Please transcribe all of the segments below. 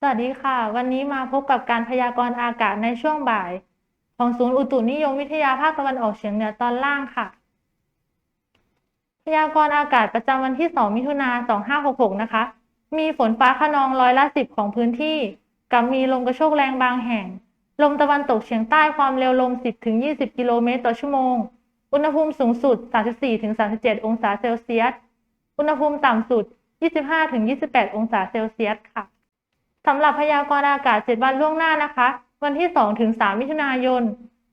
สวัสดีค่ะ วันนี้มาพบกับการพยากรณ์อากาศในช่วงบ่าย ของศูนย์อุตุนิยมวิทยาภาคตะวันออกเฉียงเหนือตอนล่างค่ะ พยากรณ์อากาศประจำวันที่ 2 มิถุนา2566 นะคะ มีฝนฟ้าคะนองร้อยละ 10 ของพื้นที่ กับมีลมกระโชกแรงบางแห่ง ลมตะวันตกเฉียงใต้ความเร็วลม 10-20 กิโลเมตรต่อชั่วโมง อุณหภูมิสูงสุด 34-37 องศาเซลเซียส อุณหภูมิต่ำสุด 25-28 องศาเซลเซียสค่ะ สำหรับพยากรณ์อากาศ 7 วันล่วงหน้านะคะ วันที่ 2 ถึง 3 มิถุนายน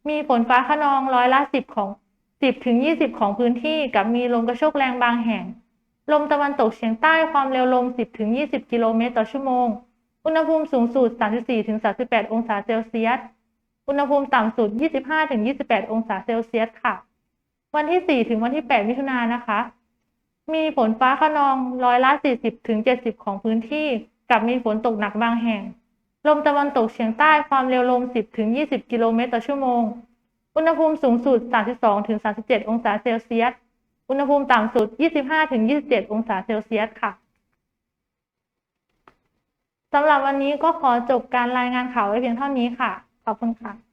มีฝนฟ้าคะนองร้อยละ 10 ของ 10 ถึง 20 ของพื้นที่ กับมีลมกระโชกแรงบางแห่ง ลมตะวันตกเฉียงใต้ความเร็วลม 10 ถึง 20 กิโลเมตรต่อชั่วโมง อุณหภูมิสูงสุด 34 ถึง 38 องศาเซลเซียส อุณหภูมิต่ำสุด 25 ถึง 28 องศาเซลเซียสค่ะ วันที่ 4 ถึงวันที่ 8 มิถุนายนนะคะ มีฝนฟ้าคะนองร้อยละ 40 ถึง 70 ของพื้นที่ กับมีฝนตกหนักบางแห่ง ลมตะวันตกเฉียงใต้ความเร็วลม 10ถึง20 กิโลเมตรต่อชั่วโมง อุณหภูมิสูงสุด 32-37 องศาเซลเซียส อุณหภูมิต่ำสุด 25-27 องศาเซลเซียสค่ะสำหรับวันนี้ก็ขอจบการรายงานข่าวไว้เพียงเท่านี้ค่ะ ขอบคุณค่ะ